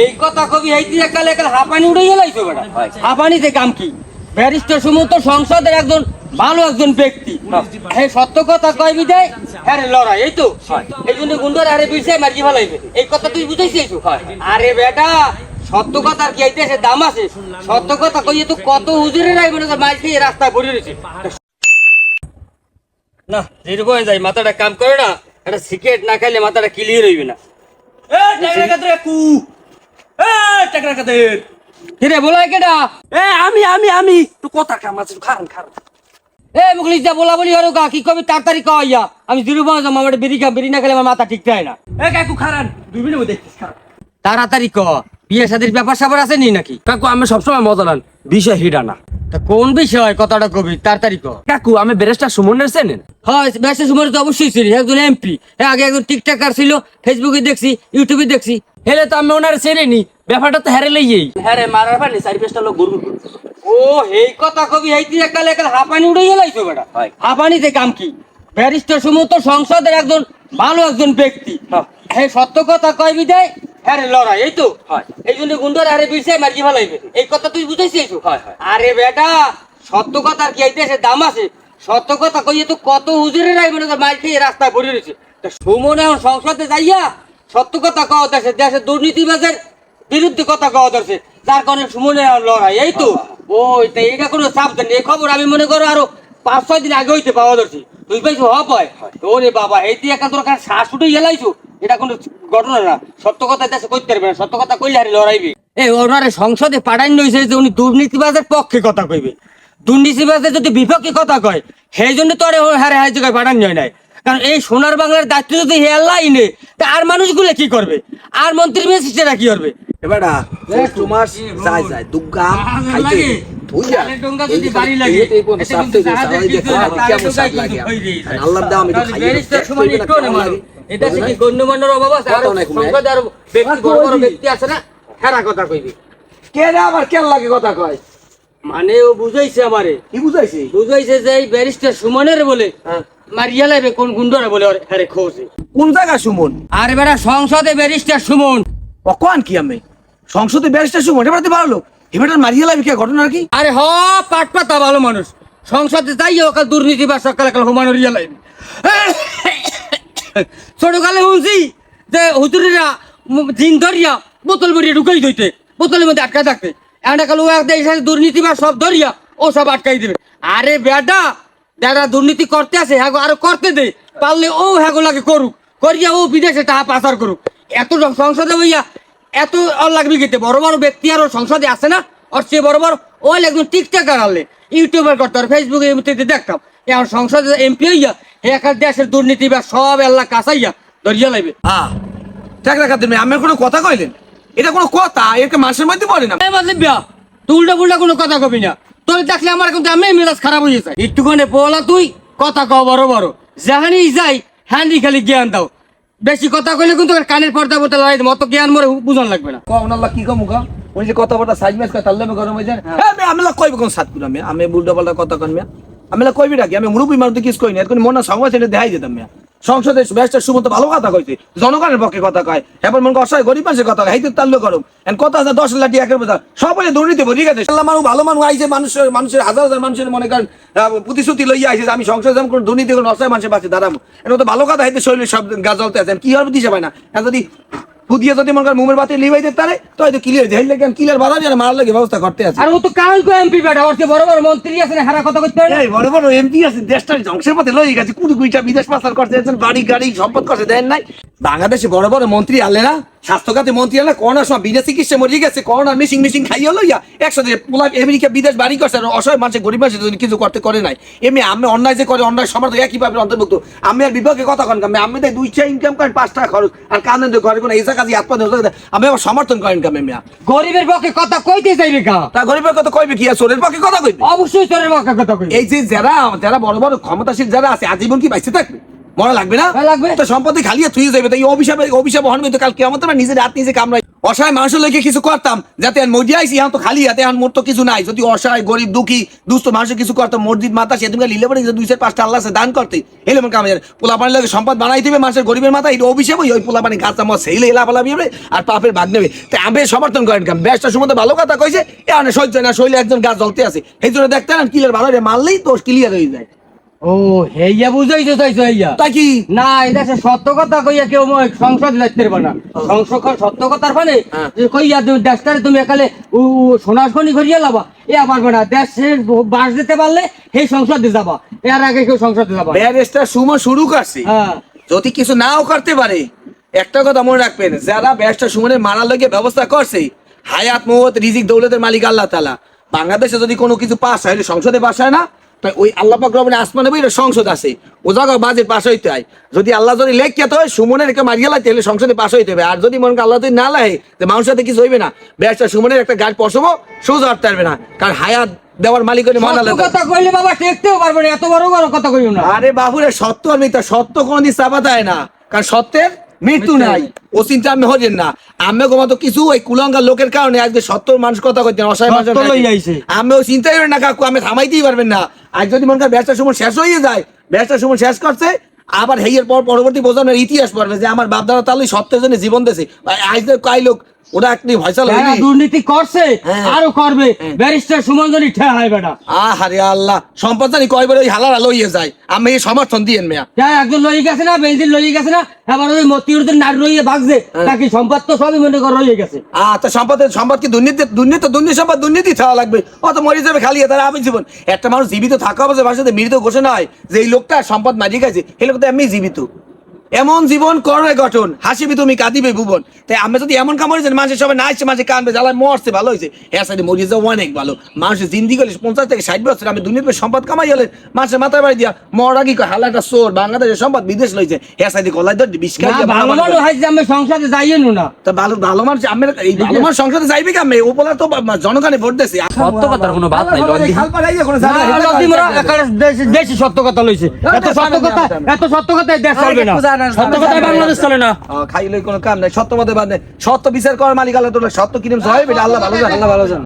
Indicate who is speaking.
Speaker 1: এই কথা কবি এইটি একালে একালে হাঁপানি উড়ে গেলাইছো বেটা। হাঁপানিতে কাম কি? ব্যারিস্টার সুমন্ত সংসদের একজন ভালো একজন ব্যক্তি। হ্যাঁ। সত্য কথা কয় বিদায় হ্যাঁ লড়াই এই তো। এই জন্য গুন্ডার আরে ফেলাইবে এই কথা তুই বুঝাইছিস আরে বেটা সত্য কথার কি আইতেছে দাম আছে। সত্য কথা কইয়ে তো কত হুজুরের আই কর মাইল খেয়ে রাস্তায় পড়ে রয়েছে। না যাই মাথাটা কাম করে না। একটা সিগারেট না খাইলে মাথাটা ক্লিয়ার হইবে না।
Speaker 2: এ কু। টাকরা কাদের?
Speaker 1: কিরে বলাই কেডা
Speaker 2: এ আমি আমি আমি। তো কথা কাম আছে
Speaker 1: এ মুখলিস যা বলা বলি হরো গা কি কবি তাড়াতাড়ি কইয়া আমি বাজ মামা বেরি খা বেরি না খেলে আমার মাথা ঠিক থাকে না।
Speaker 2: এ কাকু খারান দুই মিনিট দেখছিস খারান
Speaker 1: তাড়াতাড়ি ক। বিয়ে শাদির ব্যাপার স্যাপার আছে নি নাকি?
Speaker 2: কাকু আমি সবসময় মজা লান বিষয় হিডানা।
Speaker 1: তা কোন বিষয়? কথাটা কবি তাড়াতাড়ি ক
Speaker 2: কাকু আমি ব্যারিস্টার সুমনের চেনেন।
Speaker 1: হয় সময় তো অবশ্যই ছিল একজন এমপি হ্যাঁ আগে একজন টিকটকার ছিল ফেসবুকে দেখছি ইউটিউবে দেখছি।
Speaker 2: হেলে তো আমি ওনার চেনেনি ব্যাপারটা তো হেরে লইয়েই। হ্যাঁ রে মারার পানি চারি পাঁচটা লোক গরু।
Speaker 1: ও এই কথা কবি এইটি একালে একালে হাঁপানি উড়ে গেলাইছো বেটা। হাঁপানিতে কাম কি? ব্যারিস্টার সুমন্ত সংসদের একজন ভালো একজন ব্যক্তি।
Speaker 2: হ্যাঁ।
Speaker 1: হ্যাঁ সত্য কথা কয় বিদায় হ্যাঁ রে লড়াই এই তো।
Speaker 2: হয়।
Speaker 1: এই জন্য গুন্ডার আরে বিরসাই মারি ফেলাইবে এই কথা তুই বুঝাইছিস?
Speaker 2: হয়, হয়।
Speaker 1: আরে বেটা সত্য কথার কি আইতেছে দাম আছে। সত্য কথা কইয়ে তো কত হুজুরের আই মনে কর মাইল খেয়ে রাস্তায় পড়ে রয়েছে। তা সুমন এখন সংসদে যাইয়া সত্য কথা কওয়া দেশে দেশের দুর্নীতিবাজের বিরুদ্ধে কথা কওয়া ধরছে। যার কারণে এখন লড়াই এই তো। ওই তা এটা কোনো দেন এই খবর আমি মনে করো আরও পাঁচ ছয় দিন আগে হইতে পাওয়া ধরছি। তুই পাইছো হ পায় ওরে বাবা এই তুই একা তোর উঠে গেলাইছো? এটা কোনো ঘটনা না। সত্য কথা দেশে কইতে পারবে না। সত্য কথা কইলে হারি লড়াইবি। এই ওনারে সংসদে পাঠাইন রয়েছে যে উনি দুর্নীতিবাজের পক্ষে কথা কইবে। দুর্নীতিবাজের যদি বিপক্ষে কথা কয় সেই জন্য তো আরে হারে হাই জায়গায় পাঠান যায় নাই। কারণ এই সোনার বাংলার দায়িত্ব যদি হেয়াল্লাই নে তা আর মানুষগুলো কি করবে? আর মন্ত্রী মিনিস্টাররা কি করবে?
Speaker 3: মাস যায় যায় দুগ্গা খাইতে
Speaker 1: চালের হয়ে। এটা কি গণ্যমান্যর অভাব আছে?
Speaker 3: আরও
Speaker 1: সংসদে আরও ব্যক্তি, বড় বড় ব্যক্তি আছে না? হেরা কথা কইবি।
Speaker 3: কে আবার কেন লাগে কথা কয়?
Speaker 1: মানে ও বুঝাইছে আমারে।
Speaker 3: কি বুঝাইছি?
Speaker 1: বুঝাইছে যে এই ব্যারিস্টার সুমনের বলে মারিয়া লাইবে কোন গুন্ডরে বলে খোঁজে।
Speaker 3: কোন জায়গা সুমন?
Speaker 1: আর বেটা সংসদে ব্যারিস্টার সুমন।
Speaker 3: অকন কি আমি? সংসদে ব্যারিস্টার সুমন এবার ভালো লোক। এবার মারিয়ে লাগবে কে ঘটনা কি?
Speaker 1: আরে হ পাট পাতা ভালো মানুষ। সংসদে যাই ওকাল দুর্নীতি বা সকালে কাল হুমানো রিয়া লাইন ছোটকালে শুনছি যে হুজুরিরা দিন ধরিয়া বোতল ভরিয়ে ঢুকাই দইতে বোতলের মধ্যে আটকা থাকতে একটা কাল ও এক দেশ দুর্নীতি বা সব ধরিয়া ও সব আটকাই দেবে। আরে বেটা যারা দুর্নীতি করতে আছে হ্যাঁ আরও করতে দে। পারলে ও হ্যাঁ লাগে করুক। করিয়া ও বিদেশে টাকা পাচার করুক। এত সংসদে হইয়া এত লাগবে গেতে বড় বড় ব্যক্তি আরও সংসদে আছে না? আর সে বড় বড় ওই একজন টিকটকার আনলে ইউটিউবার করতে আর ফেসবুকে এমনিতে দেখতাম। এখন সংসদে এমপি হইয়া একার দেশের দুর্নীতি বা সব এল্লা কাঁচাইয়া ধরিয়া লাইবে।
Speaker 3: হ্যাঁ ঠিক রাখা তুমি আমার কোনো কথা কইলেন? এটা কোনো কথা? একে মানুষের মধ্যে পড়ে না।
Speaker 1: মানে বিয়া তুই উল্টা পুল্টা কোনো কথা কবি না। তোর দেখলে আমার কিন্তু আমি মেজাজ খারাপ হয়ে যায়। একটুখানি বলা তুই কথা কও বড় বড়। যেখানে যাই হ্যান্ডি খালি জ্ঞান দাও। বেশি কথা কইলে কিন্তু কানের পর্দা পর্দা লড়াই মতো জ্ঞান মরে বুঝান লাগবে না।
Speaker 3: কম আল্লাহ কি কম মুখা উনি যে কথা সাইজ ম্যাচ করে তাহলে আমি গরম হয়ে যায়। হ্যাঁ। আমি কইব কোন সাত আমি। আমি পাল্টা কথা কন মিয়া। আমি কইবি ডাকি আমি মুরুবি মানুষ কিস কই না। এখন মনে সংবাদ এটা দেখাই দিতাম মিয়া। সংসদে ব্যাসটার সুমন্ত ভালো কথা কইছে। জনগণের পক্ষে কথা কয়। এবার মনে অসহায় গরিব মানুষের কথা কয়। তাল্য করুম এন কথা আছে দশ লাঠি একের কথা সব বলে দুর্নীতি গেছে আল্লাহ মানুষ ভালো মানুষ আইছে মানুষের মানুষের হাজার হাজার মানুষের মনে করেন প্রতিশ্রুতি লইয়া আইছে আমি সংসদে যাম কোনো দুর্নীতি কোনো অসহায় মানুষের পাশে দাঁড়াবো। এটা তো ভালো কথা হইতে শরীরে সব গা জ্বলতে আছেন কি হবে দিশে পায় না? এখন যদি ফুদিয়ে যদি মনে করেন মুমের বাতি লিবাই দিতে পারে তো হয়তো ক্লিয়ার যাই লাগে ক্লিয়ার বাধা যায় মারার লাগে ব্যবস্থা করতে আছে
Speaker 1: আর ও তো কাল কো এমপি বেটা ওর বড় বড় মন্ত্রী আছে না হারা কথা কইতে পারে?
Speaker 3: এই বড় বড় এমপি আছে দেশটার ধ্বংসের পথে লই গেছে কুড়ি কুড়িটা বিদেশ পাচার করতে বাড়ি গাড়ি সম্পদ করছে দেন নাই বাংলাদেশে বড় বড় মন্ত্রী আনলে না স্বাস্থ্য খাতে মন্ত্রী আনলে করোনার সময় বিদেশ চিকিৎসা মরে গেছে? করোনা মিশিং মিশিং খাইয়ে লইয়া একসাথে পোলা আমেরিকা বিদেশ বাড়ি করছে আর অসহায় মানুষ গরিব মানুষ যদি কিছু করতে করে নাই। এমনি আমি অন্যায় যে করে অন্যায় সমাজ একইভাবে অন্তর্ভুক্ত। আমি আর বিভাগে কথা কন আমি আমি তাই দুইটা ইনকাম করেন পাঁচ টাকা খরচ আর কান্দন ঘরে কোনো এসা কাজে ধরে আমি আবার সমর্থন করেন কামে মিয়া?
Speaker 1: গরিবের পক্ষে কথা কইতে চাইবে কা?
Speaker 3: তা গরিবের কথা কইবে কি? আর চোরের পক্ষে কথা কইবে?
Speaker 1: অবশ্যই তোর পক্ষে কথা কইবে।
Speaker 3: এই যে যারা যারা বড় বড় ক্ষমতাশীল যারা আছে আজীবন কি বাইসে থাকবে? মরা লাগবে না?
Speaker 1: হ্যাঁ, লাগবে।
Speaker 3: তো সম্পত্তি খালিয়ে থুয়ে যাবে তো এই অভিশাপে অভিশাপ হন তো কাল কেমন নিজের হাত নিজে কামড়াই। অসহায় মানুষের লোকে কিছু করতাম যাতে মসজিদ আইসি এখন তো খালি হাতে এখন মোর তো কিছু নাই। যদি অসহায় গরিব দুঃখী দুস্থ মানুষের কিছু করতাম মসজিদ মাথা সেদিনকে লিলে পরে দুই চার পাঁচটা আল্লাহ দান করতে। এলে মনে কামাই পোলা পানির লাগে সম্পদ বানাই দিবে মানুষের গরিবের মাথা এটা অভিশাপ ওই পোলা পানি গাছ আমার সেইলে এলা পালা বিয়ে আর পাপের ভাগ নেবে। তাই আমি সমর্থন করেন কাম ব্যস্ত সময় ভালো কথা কইছে এ সহ্য না শৈলে একজন গাছ জ্বলতে আছে। এই জন্য দেখতে না ক্লিয়ার ভালো রে মারলেই তো ক্লিয়ার হয়ে যায়।
Speaker 1: ও হেইয়া বুঝাইছো তাইছো হেইয়া?
Speaker 3: তাই কি?
Speaker 1: না এটা সে সত্য কথা কইয়া কেউ মই সংসদ যাইতে পারবে না। সংসদ সত্য কথার ফলে। কইয়া তুমি দেশটারে তুমি একালে উ সোনাশনি করিয়া লাবা এ পারবে না। দেশের বাস দিতে পারলে সেই সংসদে যাবা এর আগে কেউ সংসদে যাবা
Speaker 3: ব্যারেস্টার সুমো শুরু করছে।
Speaker 1: হ্যাঁ।
Speaker 3: যদি কিছু নাও করতে পারে একটা কথা মনে রাখবেন যারা ব্যবসা সুমনের মারার লগে ব্যবস্থা করছে হায়াত মহত রিজিক দৌলতের মালিক আল্লাহ তালা বাংলাদেশে যদি কোনো কিছু পাস হয় সংসদে পাস হয় না। তাই ওই আল্লাহ পাক আসমানে বই সংসদ আছে। ও জায়গা বাজেট পাস হইতে হয়। যদি আল্লাহ যদি লেখ তো হয় সুমনের একে মারিয়া লাগতে হলে সংসদে পাশ হইতে হবে। আর যদি মনে আল্লাহ যদি না লাগে যে মানুষের সাথে কিছু হইবে না। ব্যবসা সুমনের একটা গাছ পশমো সোজা হাঁটতে পারবে না। কারণ হায়াত দেওয়ার মালিক হলে
Speaker 1: কথা কইলে বাবা টেকতেও পারবে না। এত বড় বড় কথা কইও না।
Speaker 3: আরে বাবুরে সত্য আর মিথ্যা। সত্য কোনদিন চাপা দেয় না। কারণ সত্যের মৃত্যু নাই। ও চিন্তা আমি হরেন না। আমি গোমাতো কিছু ওই কুলঙ্গার লোকের কারণে আজকে সত্তর মানুষ কথা কইতেন অসহায় মানুষ। আমি ও চিন্তাই না কাকু আমি থামাইতেই পারবেন না। আজ যদি মনে করেন ব্যবসার সময় শেষ হয়ে যায় ব্যবসার সময় শেষ করছে আবার হেইয়ের পর পরবর্তী প্রজন্মের ইতিহাস পড়বে যে আমার বাপদারা তাহলে সত্যের জন্য জীবন দিয়েছে। আজ কাই লোক ওরা একটি ভয়সাল
Speaker 1: দুর্নীতি করছে
Speaker 3: হ্যাঁ।
Speaker 1: আরও করবে।
Speaker 3: হ্যাঁ।
Speaker 1: ব্যারিস্টার সুমনজনী হয় বেটা।
Speaker 3: আহারে আল্লাহ সম্পদ জানি কয়বার ওই হালার যায়? আমি এই সমর্থন দিয়েন মেয়া।
Speaker 1: একজন লই গেছে না বেঞ্জিন লই গেছে না এবার ওই মতিউদ্দিন নারী ভাগছে
Speaker 3: হ্যাঁ।
Speaker 1: সম্পদ তো সবই মনে কর গেছে?
Speaker 3: আহ তো সম্পদের সম্পদ কি দুর্নীতি দুর্নীতি দুর্নীতি সম্পদ দুর্নীতি থাকা লাগবে? অত মরে যাবে খালি তারা আমি জীবন। একটা মানুষ জীবিত থাকা অবস্থা মানুষের সাথে মৃত ঘোষণা হয় যে এই লোকটা সম্পদ মারিয়ে গেছে এই লোক তো এমনি জীবিত। এমন জীবন করবে গঠন। হাসিবি তুমি কাঁদিবে ভুবন। তাই আমরা যদি এমন কাম করেছেন মানুষের সবাই নাচছে মাঝে কানবে জ্বালায় মরছে ভালো হয়েছে। হ্যাঁ সাইডে মরিয়ে যাওয়া অনেক ভালো। মানুষের জিন্দি গেলে পঞ্চাশ থেকে ষাট বছর আমি দুর্নীতি সম্পদ কামাই গেলে মানুষের মাথায় বাড়ি দিয়া মর কয়, হালা একটা চোর বাংলাদেশের সম্পদ বিদেশ লইছে হ্যাঁ সাইডে গলায় ধর বিষ খাই
Speaker 1: ভালো মানুষ
Speaker 3: করে।
Speaker 1: আমি সংসদে যাইয়ে নু না।
Speaker 3: তা ভালো ভালো মানুষ আমি এই ভালো মানুষ সংসদে যাইবে কেমন? ও বলার তো জনগণে ভোট
Speaker 2: সত্য কথার কোনো বাদ নাই
Speaker 1: দেশি- সত্য কথা লইছে। এত সত্য কথা। এত সত্য কথা দেশ চলবে না।
Speaker 2: সত্য কথায় বাংলাদেশ চলে না।
Speaker 3: খাইলে কোনো কাম নাই। সত্য মতে বাদ নাই সত্য বিচার করার মালিক আল্লাহ সত্য কিনে হয় আল্লাহ ভালো জানে। আল্লাহ ভালো জানে।